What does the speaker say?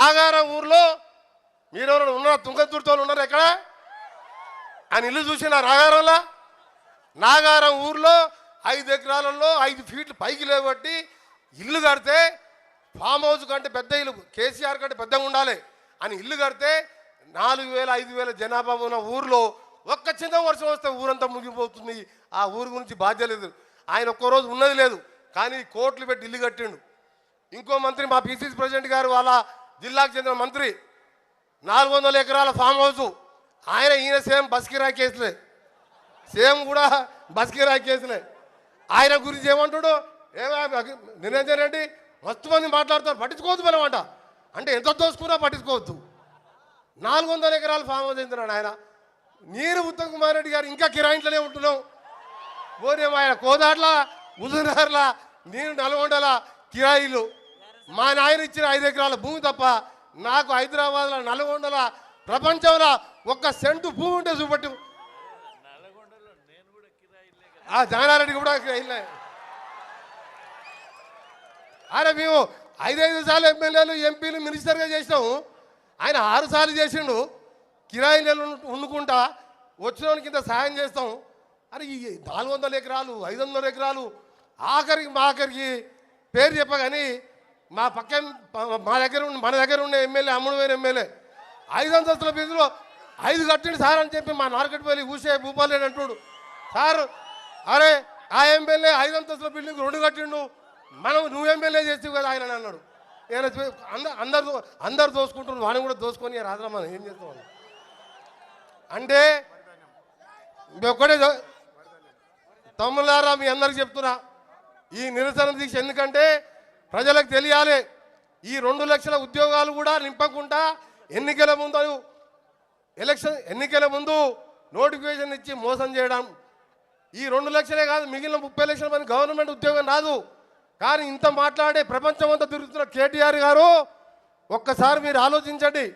నాగారం ఊర్లో మీరెవరైనా ఉన్నారా? తుంగతుర్తో ఉన్నారు ఎక్కడ? ఆయన ఇల్లు చూసిన నాగారంలో నాగారం ఊర్లో ఐదు ఎకరాలలో ఐదు ఫీట్లు పైకి లేబట్టి ఇల్లు కడితే ఫామ్ హౌస్ కంటే పెద్ద ఇల్లు కేసీఆర్ కంటే పెద్దగా ఉండాలి అని ఇల్లు కడితే నాలుగు వేల ఐదు వేల జనాభా ఉన్న ఊర్లో ఒక్క చిన్న వర్షం వస్తే ఊరంతా ముగిపోతుంది ఆ ఊరు గురించి బాధ్యత లేదు. ఆయన ఒక్కరోజు ఉన్నది లేదు. కానీ కోట్లు పెట్టి ఇల్లు కట్టిండు. ఇంకో మంత్రి మా పీసీసీ ప్రెసిడెంట్ గారు వాళ్ళ జిల్లాకు చెందిన మంత్రి నాలుగు వందల ఎకరాల ఫామ్ హౌస్ ఆయన ఈయన సేమ్ బస్ కిరాయి కేసులే. సేమ్ కూడా బస్ కిరాయి కేసులే. ఆయన గురించి ఏమంటాడు? ఏమా నిరంజన్ రెడ్డి మస్తు మంది మాట్లాడుతారు పట్టించుకోవద్దు మనం అంట అంటే ఎంత దోసుకున్నా పట్టించుకోవద్దు. నాలుగు వందల ఎకరాలు ఫామ్ హౌస్ అయింటున్నాడు ఆయన? నీరు ఉత్తమ్ కుమార్ రెడ్డి గారు ఇంకా కిరాయింట్లోనే ఉంటున్నాం. ఓరేమో ఆయన కోదాట్ల హుజూర్నగర్ల నేను నల్గొండల కిరాయిలు. మా నాయన ఇచ్చిన ఐదు ఎకరాల భూమి తప్ప నాకు హైదరాబాద్లో నల్గొండల ప్రపంచంలో ఒక్క సెంటు భూమి ఉంటే చూపట్టు. ఆ జానారెడ్డి కూడా కిరాయిలే అరే మేము ఐదైదు సార్లు ఎమ్మెల్యేలు ఎంపీలు మినిస్టర్గా చేసినాము ఆయన ఆరు సార్లు చేసిండు. కిరాయి నెలలు వండుకుంటా వచ్చిన కింద సాయం చేస్తాం. అరే ఈ నాలుగు వందల ఎకరాలు ఐదు వందల ఎకరాలు ఆఖరికి మా ఆఖరికి పేరు చెప్పగాని మా పక్క మా దగ్గర మన దగ్గర ఉన్న ఎమ్మెల్యే అమ్ముడు వేరు ఎమ్మెల్యే. ఐదు అంతస్తుల బీజులో ఐదు కట్టండి సార్ అని చెప్పి మా నార్కట్పల్లి ఊసే భూపాలేడు అంటుడు. సార్ అరే ఆ ఎమ్మెల్యే ఐదు అంతస్తుల బిల్డింగ్ రెండు కట్టిండు. మనం నువ్వు ఎమ్మెల్యే చేస్తావు కదా ఆయన అన్నాడు. నేను అందరు అందరు దోసుకుంటున్నారు. వాడిని కూడా దోసుకొని రాజరామా ఏం చేస్తాం అంటే ఇంకొకటే చె- తమ్ములారా మీ అందరికి చెప్తున్నా. ఈ నిరసన దీక్ష ఎందుకంటే ప్రజలకు తెలియాలి. ఈ రెండు లక్షల ఉద్యోగాలు కూడా నింపకుండా ఎన్నికల ముందు ఎలక్షన్ ఎన్నికల ముందు నోటిఫికేషన్ ఇచ్చి మోసం చేయడం. ఈ రెండు లక్షలే కాదు మిగిలిన ముప్పై లక్షల మంది గవర్నమెంట్ ఉద్యోగం రాదు. కానీ ఇంత మాట్లాడే ప్రపంచం అంతా తిరుగుతున్న కేటీఆర్ గారు ఒక్కసారి మీరు ఆలోచించండి.